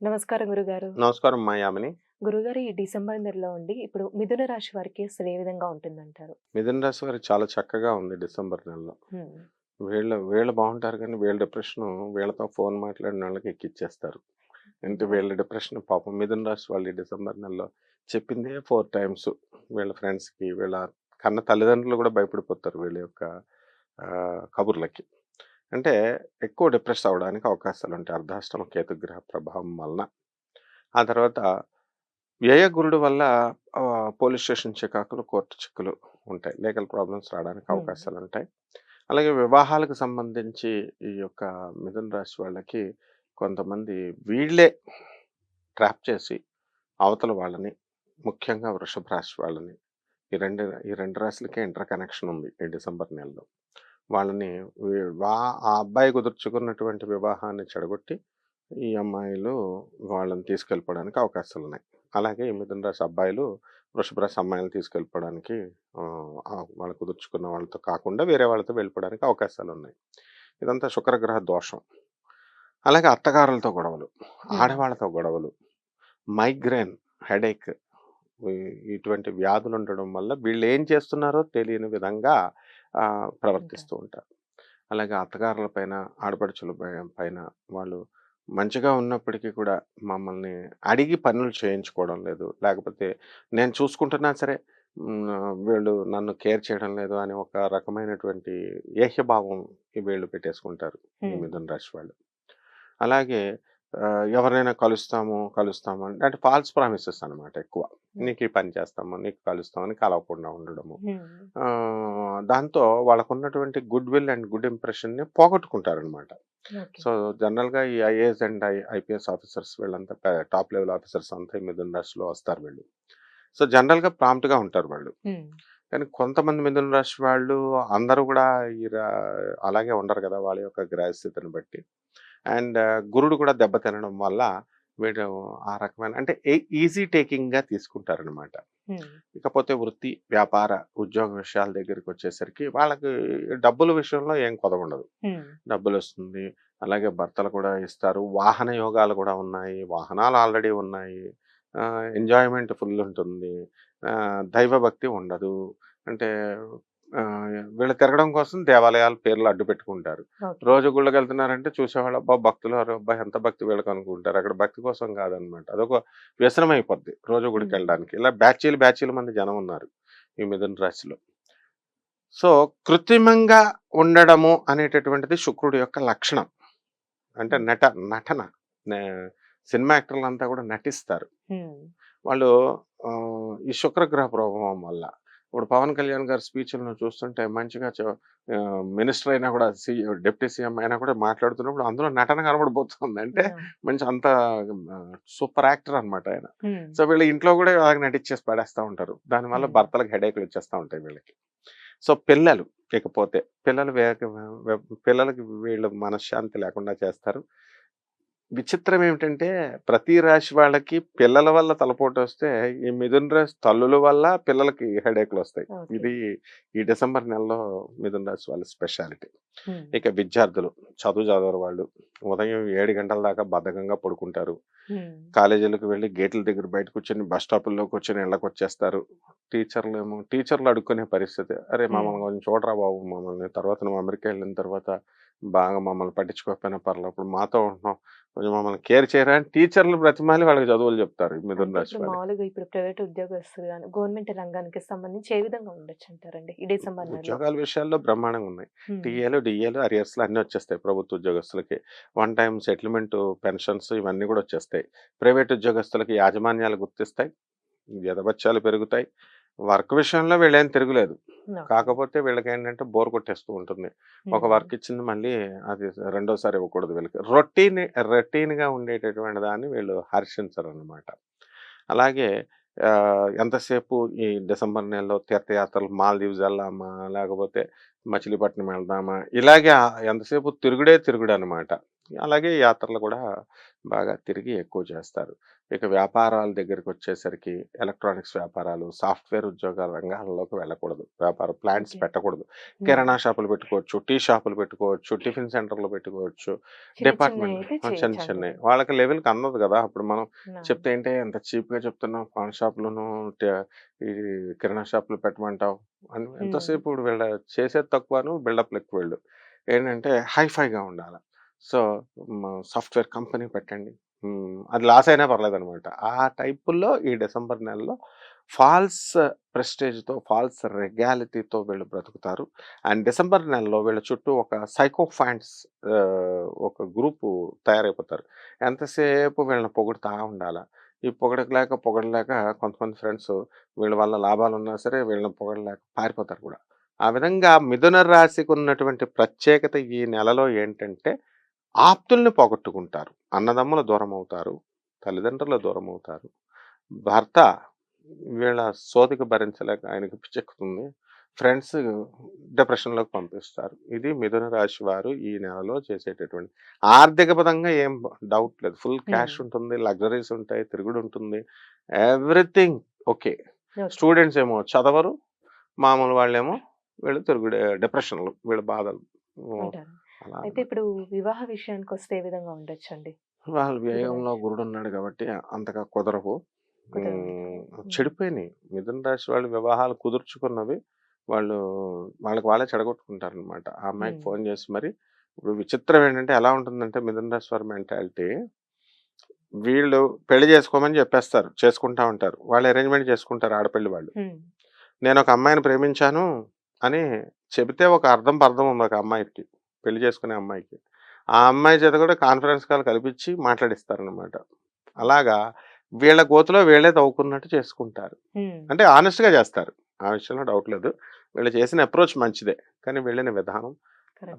నమస్కారం గురుగారు. నమస్కారం మా యామిని. గురుగారు ఈ డిసెంబర్ నెలలో ఉండి ఇప్పుడు మిథున రాశి వారికి అసలు ఏ విధంగా ఉంటుందంటారు? మిథున రాశి వారికి చాలా చక్కగా ఉంది డిసెంబర్ నెలలో. వీళ్ళు వీళ్ళు బాగుంటారు కానీ వీళ్ళ డిప్రెషను వీళ్ళతో ఫోన్ మాట్లాడిన వాళ్ళకి ఎక్కిచ్చేస్తారు. అంటే వీళ్ళ డిప్రెషన్ పాపం మిథున రాశి వాళ్ళు ఈ డిసెంబర్ నెలలో చెప్పిందే 4 టైమ్స్ వీళ్ళ ఫ్రెండ్స్‌కి వీళ్ళ కన్న తల్లిదండ్రులు కూడా భయపడిపోతారు వీళ్ళ యొక్క కబుర్లకి. అంటే ఎక్కువ డిప్రెస్ అవ్వడానికి అవకాశాలుంటాయి అర్ధాష్టమ కేతుగ్రహ ప్రభావం వలన. ఆ తర్వాత వ్యయ గురుడు వల్ల పోలీస్ స్టేషన్ చికాకులు, కోర్టు చిక్కులు ఉంటాయి. లీగల్ ప్రాబ్లమ్స్ రావడానికి హ్మ్. అవకాశాలుంటాయి. అలాగే వివాహాలకు సంబంధించి ఈ యొక్క మిథున రాశి వాళ్ళకి కొంతమంది వీళ్ళే ట్రాప్ చేసి అవతల వాళ్ళని ముఖ్యంగా వృషభ రాశి వాళ్ళని ఈ రెండు ఈ 2 రాశులకే ఇంటర్ కనెక్షన్ ఉంది ఈ డిసెంబర్ నెలలో. వాళ్ళని వీ ఆ అబ్బాయి కుదుర్చుకున్నటువంటి వివాహాన్ని చెడగొట్టి ఈ అమ్మాయిలు వాళ్ళని తీసుకెళ్ళిపోవడానికి అవకాశాలున్నాయి. అలాగే ఈ మిథున రాశి అబ్బాయిలు వృషభ రాశి అమ్మాయిలని తీసుకెళ్ళిపోవడానికి వాళ్ళు కుదుర్చుకున్న వాళ్ళతో కాకుండా వేరే వాళ్ళతో వెళ్ళిపోవడానికి అవకాశాలున్నాయి. ఇదంతా శుక్రగ్రహ దోషం. అలాగే అత్తగారులతో గొడవలు. ఆడవాళ్ళతో గొడవలు, మైగ్రేన్, హెడేక్ ఇటువంటి వ్యాధులు ఉండడం వల్ల వీళ్ళు ఏం చేస్తున్నారో తెలియని విధంగా. ప్రవర్తిస్తూ ఉంటారు. అలాగే అత్తగారుల పైన, ఆడపడుచుల పైన వాళ్ళు మంచిగా ఉన్నప్పటికీ కూడా మమ్మల్ని అడిగి పనులు చేయించుకోవడం లేదు. లేకపోతే నేను చూసుకుంటున్నా సరే వీళ్ళు నన్ను కేర్ చేయడం లేదు అని ఒక రకమైనటువంటి ఏహ్యభావం వీళ్ళు పెట్టేసుకుంటారు. మిథున రాశి వాళ్ళు. అలాగే ఎవరినైనా కలుస్తాము, కలుస్తాము అంటే అంటే ఫాల్స్ ప్రామిసెస్ అన్నమాట ఎక్కువ. హ్మ్. నీకు ఈ పని చేస్తాము, నీకు కలుస్తామని కలవకుండా ఉండడము. ఆహ్, దాంతో వాళ్ళకున్నటువంటి గుడ్ విల్ అండ్ గుడ్ ఇంప్రెషన్‌ని పోగొట్టుకుంటారనమాట. సో, జనరల్‌గా ఈ IAS and I IPS officers వీళ్ళంతా టాప్ లెవెల్ ఆఫీసర్స్ అంతా ఈ మిథున రాశిలో వస్తారు వీళ్ళు. సో, జనరల్‌గా ప్రాంప్ట్‌గా ఉంటారు వాళ్ళు. హ్మ్. కానీ కొంతమంది మిథున రాశి వాళ్ళు అందరూ కూడా ఈ అలాగే ఉండరు కదా! వాళ్ళ యొక్క గ్రహస్థితిని బట్టి. అండ్ గురుడు కూడా దెబ్బ తినడం వల్ల వీళ్ళు ఆ రకమైన అంటే ఈజీ టేకింగ్‌గా తీసుకుంటారనమాట. హ్మ్. ఇకపోతే వృత్తి, వ్యాపార, ఉద్యోగ విషయాల దగ్గరికొచ్చేసరికి వాళ్ళకి డబ్బుల విషయంలో ఏం కొదవుండదు. హ్మ్. డబ్బులొస్తుంది. అలాగే భర్తలు కూడా ఇస్తారు. వాహన యోగాలు కూడా ఉన్నాయి. వాహనాలు ఆల్రెడీ ఉన్నాయి. ఎంజాయ్‌మెంట్ ఫుల్ ఉంటుంది. దైవభక్తి ఉండదు. అంటే వీళ్ళు తిరగడం కోసం దేవాలయాల పేర్లు అడ్డు పెట్టుకుంటారు. రోజు గుళ్ళకెళ్తున్నారంటే చూసేవాళ్ళు అబ్బా! భక్తులు అబ్బా! ఎంత భక్తి వీళ్ళకి అనుకుంటారు. అక్కడ భక్తి కోసం కాదనమాట. అదొక వ్యసనం అయిపోద్ది రోజు హ్మ్. గుడికెళ్ళడానికి. ఇలా బ్యాచీలు బ్యాచీల మంది జనం ఉన్నారు ఈ మిథున రాశిలో. సో, కృత్రిమంగా ఉండడము అనేటటువంటిది శుక్రుడి యొక్క లక్షణం. అంటే. నట నటన. సినిమా యాక్టర్లంతా కూడా నటిస్తారు. వాళ్ళు ఈ శుక్రగ్రహ ప్రభావం వల్ల. ఇప్పుడు 'పవన్ కళ్యాణ్' గారి స్పీచ్‌లను చూస్తుంటే మంచిగా మినిస్టర్ అయినా కూడా డిప్యూటీ సీఎం అయినా కూడా మాట్లాడుతున్నప్పుడు అందులో నటన కనబడిపోతుంది. అంటే! మంచి అంత సూపర్ యాక్టర్ అనమాట ఆయన. సో, వీళ్ళు ఇంట్లో కూడా అలాగ నటించేసి పడేస్తా ఉంటారు. దానివల్ల. భర్తలకు హెడేక్‌లు వచ్చేస్తా ఉంటాయి వీళ్ళకి. సో, పిల్లలు ఇకపోతే పిల్లలు పిల్లలకి వీళ్ళు మనశ్శాంతి లేకుండా చేస్తారు. విచిత్రం ఏమిటంటే ప్రతి రాశి వాళ్ళకి పిల్లల వల్ల తలపోటొస్తే ఈ మిథున రాశి తల్లుల వల్ల పిల్లలకి హెడేక్‌లొస్తాయి. ఓకే. ఇది ఈ డిసెంబర్ నెలలో మిథున రాశి వాళ్ళ స్పెషాలిటీ. ఇక విద్యార్థులు చదువు చదవరు వాళ్ళు. ఉదయం 7 గంటల దాకా బద్ధకంగా పడుకుంటారు. కాలేజీలకు వెళ్ళి గేట్ల దగ్గర బయట కూర్చొని బస్ స్టాపుల్లో కూర్చొని ఇళ్ళకొచ్చేస్తారు. టీచర్లేమో టీచర్లు అడుక్కునే పరిస్థితి. "అరే! మమ్మల్ని కొంచెం చూడరా బాబు మమ్మల్ని. తర్వాత నువ్వు అమెరికా ఎళ్ళిన తర్వాత బాగా మమ్మల్ని పట్టించుకోకపోయినా పర్లేదు. ఇప్పుడు మాతో ఉంటున్నావు. కొంచెం మమ్మల్ని కేర్ చేయరా" అని టీచర్లు బ్రతిమాలి వాళ్ళకి చదువులు చెప్తారు మిథున రాశి. మామూలుగా ఇప్పుడు ప్రైవేట్ ఉద్యోగస్తులు గాని, గవర్నమెంట్ రంగానికి సంబంధించి ఏ విధంగా ఉండొచ్చంటారండి ఈ డిసెంబర్ నెలలో? ఉద్యోగాల విషయాల్లో బ్రహ్మాండంగా ఉన్నాయి. టీఏలు, డీఏలు, అరియర్స్‌లు అన్నీ వచ్చేస్తాయి ప్రభుత్వ ఉద్యోగస్తులకి. వన్ టైమ్ సెటిల్మెంట్ పెన్షన్స్ ఇవన్నీ కూడా వచ్చేస్తాయి. ప్రైవేట్ ఉద్యోగస్తులకి యాజమాన్యాలు గుర్తిస్తాయి. జీతభత్యాలు పెరుగుతాయి. వర్క్ విషయంలో వీళ్ళేం తిరుగులేదు. కాకపోతే వీళ్ళకేంటంటే బోర్ కొట్టేస్తూ ఉంటుంది. ఒక. వర్క్ ఇచ్చింది మళ్ళీ అది రెండోసారి ఇవ్వకూడదు వీళ్ళకి. రొటీన్ రొటీన్‌గా ఉండేటటువంటి దాన్ని వీళ్ళు హర్షించరనమాట. అలాగే ఆహ్, ఎంతసేపు ఈ డిసెంబర్ నెలలో తీర్థయాత్రలు మాల్దీవ్స్ ఎళ్దామా, లేకపోతే మచిలీపట్నం వెళ్దామా, ఇలాగే ఎంతసేపు తిరుగుడే తిరుగుడనమాట. అలాగే యాత్రలు కూడా బాగా తిరిగి ఎక్కువ చేస్తారు. ఇక వ్యాపారాల దగ్గరికి వచ్చేసరికి ఎలక్ట్రానిక్స్ వ్యాపారాలు సాఫ్ట్వేర్ ఉద్యోగాల రంగాల్లోకి వెళ్ళకూడదు. వ్యాపార ప్లాంట్స్. పెట్టకూడదు. కిరాణా షాపులు పెట్టుకోవచ్చు టీ షాపులు పెట్టుకోవచ్చు టిఫిన్ సెంటర్లు పెట్టుకోవచ్చు డిపార్ట్మెంట్ చిన్నవి చిన్న చేయొచ్చు చిన్న అంటారు. వాళ్ళకి లెవెల్కి అందదు కదా! అప్పుడు మనం. చెప్తే ఏంటే? ఎంత చీప్గా చెప్తున్నావు? పాన్ షాపులను ఈ కిరాణా షాపులు పెట్టమంటావు? అని ఎంతసేపు ఇప్పుడు వీళ్ళ చేసేది తక్కువను బిల్డప్ ఎక్కువ వీళ్ళు. ఏంటంటే హైఫైగా ఉండాలి. సో సాఫ్ట్వేర్ కంపెనీ పెట్టండి. అది లాస్ అయినా పర్లేదు అనమాట ఆ టైపుల్లో ఈ డిసెంబర్ నెలలో ఫాల్స్ ప్రెస్టేజ్తో ఫాల్స్ రెగాలిటీతో వీళ్ళు బ్రతుకుతారు. అండ్ డిసెంబర్ నెలలో వీళ్ళ చుట్టూ ఒక సైకో ఫ్యాన్స్ ఒక గ్రూపు తయారైపోతారు. ఎంతసేపు వీళ్ళని పొగుడుతూ ఉండాలి? ఈ పొగడలేక పొగడలేక కొంతమంది ఫ్రెండ్స్ వీళ్ళ వల్ల లాభాలు ఉన్నా సరే వీళ్ళని పొగడలేక పారిపోతారు కూడా. ఆ విధంగా మిథున రాశికి ఉన్నటువంటి ప్రత్యేకత ఈ నెలలో ఏంటంటే ఆప్తుల్ని పోగొట్టుకుంటారు. అన్నదమ్ముల దూరం అవుతారు తల్లిదండ్రుల దూరం అవుతారు భర్త వీళ్ళ సోదికి భరించలేక ఆయనకి పిచ్చెక్కుతుంది ఫ్రెండ్స్ డిప్రెషన్లోకి పంపిస్తారు. ఇది మిథున రాశి వారు ఈ నెలలో చేసేటటువంటి ఆర్థిక పరంగా ఏం డౌట్ లేదు. Full cash. ఉంటుంది లగ్జరీస్ ఉంటాయి తిరుగుడు ఉంటుంది. Everything okay. స్టూడెంట్స్ ఏమో చదవరు మామూలు వాళ్ళేమో వీళ్ళు తిరుగుడు డిప్రెషన్లు వీళ్ళ బాధలు అయితే ఇప్పుడు వివాహ విషయానికి వస్తే ఏ విధంగా ఉండొచ్చు అండి వాళ్ళ వ్యయంలో గురుడు ఉన్నాడు కాబట్టి అంతగా కుదరవు. చెడిపోయినాయి. మిథున రాశి వాళ్ళు వివాహాలు కుదుర్చుకున్నవి వాళ్ళు వాళ్ళకి వాళ్ళే చెడగొట్టుకుంటారు అనమాట ఆ అమ్మాయికి. ఫోన్ చేసి మరి ఇప్పుడు విచిత్రం ఏంటంటే ఎలా ఉంటుందంటే మిథున రాశి వారి మెంటాలిటీ వీళ్ళు పెళ్ళి చేసుకోమని చెప్పేస్తారు. చేసుకుంటా ఉంటారు. వాళ్ళు అరేంజ్మెంట్ చేసుకుంటారు ఆడపిల్లి వాళ్ళు. నేను ఒక అమ్మాయిని ప్రేమించాను అని చెబితే ఒక అర్థం పర్థం ఉంది ఒక అమ్మాయికి. పెళ్ళి చేసుకునే అమ్మాయికి. ఆ అమ్మాయి చేత కూడా కాన్ఫరెన్స్ కాల్ కల్పించి మాట్లాడిస్తారనమాట అలాగా వీళ్ళ గోతులో వీళ్ళే తవ్వుకున్నట్టు చేసుకుంటారు. అంటే ఆనెస్ట్గా చేస్తారు. ఆ విషయంలో డౌట్ లేదు. వీళ్ళు చేసిన అప్రోచ్ మంచిదే. కానీ వెళ్ళిన విధానం.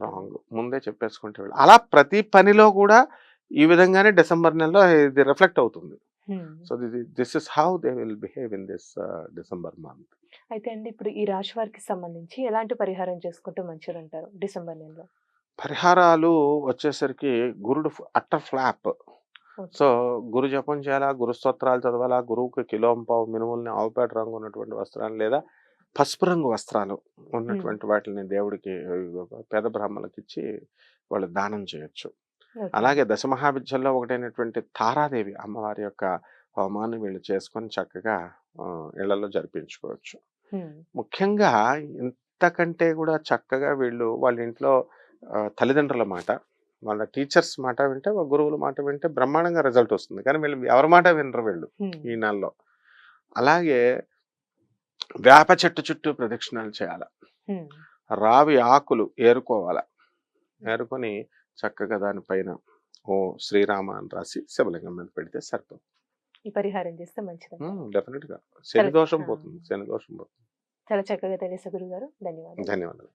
రాంగ్ ముందే చెప్పేసుకుంటే వీళ్ళు. అలా ప్రతి పనిలో కూడా ఈ విధంగానే డిసెంబర్ నెలలో ఇది రిఫ్లెక్ట్ అవుతుంది. So this is how they will behave in this December month అయితే అండి ఇప్పుడు ఈ రాశి వారికి సంబంధించి ఎలాంటి పరిహారం చేసుకుంటే మంచిది అంటారు డిసెంబర్ నెలలో? పరిహారాలు వచ్చేసరికి గురుడు అట్టర్ ఫ్లాప్. సో గురు జపం చేయాలా గురు స్తోత్రాలు చదవాలా గురువుకి కిలోంపావు మినుముల్ని ఆవుపేట రంగు ఉన్నటువంటి వస్త్రాలు లేదా పసుపు రంగు వస్త్రాలు ఉన్నటువంటి వాటిని దేవుడికి ఆ, పేద బ్రాహ్మణులకు ఇచ్చి వాళ్ళు దానం చేయొచ్చు. అలాగే దశమహావిద్యల్లో ఒకటైనటువంటి తారాదేవి అమ్మవారి యొక్క హోమాన్ని వీళ్ళు చేసుకొని చక్కగా ఆ, ఇళ్ళలో జరిపించుకోవచ్చు. ముఖ్యంగా ఇంతకంటే కూడా చక్కగా వీళ్ళు వాళ్ళ ఇంట్లో తల్లిదండ్రుల మాట వాళ్ళ టీచర్స్ మాట వింటే గురువుల మాట వింటే బ్రహ్మాండంగా రిజల్ట్ వస్తుంది. కానీ వీళ్ళు ఎవరి మాట వినరు వీళ్ళు. ఈ నెలలో. అలాగే వేప చెట్టు చుట్టూ ప్రదక్షిణాలు చేయాలి. రావి ఆకులు ఏరుకోవాలి. ఏరుకొని చక్కగా దానిపైన ఓ శ్రీరామ అని రాసి శివలింగం మీద పెడితే సరిపోతుంది. ఈ పరిహారం చేస్తే మంచిది డెఫినెట్గా. శని దోషం ఆ. పోతుంది శని దోషం పోతుంది. చాలా చక్కగా తెలియదు గురుగారు ధన్యవాదాలు. ధన్యవాదాలు.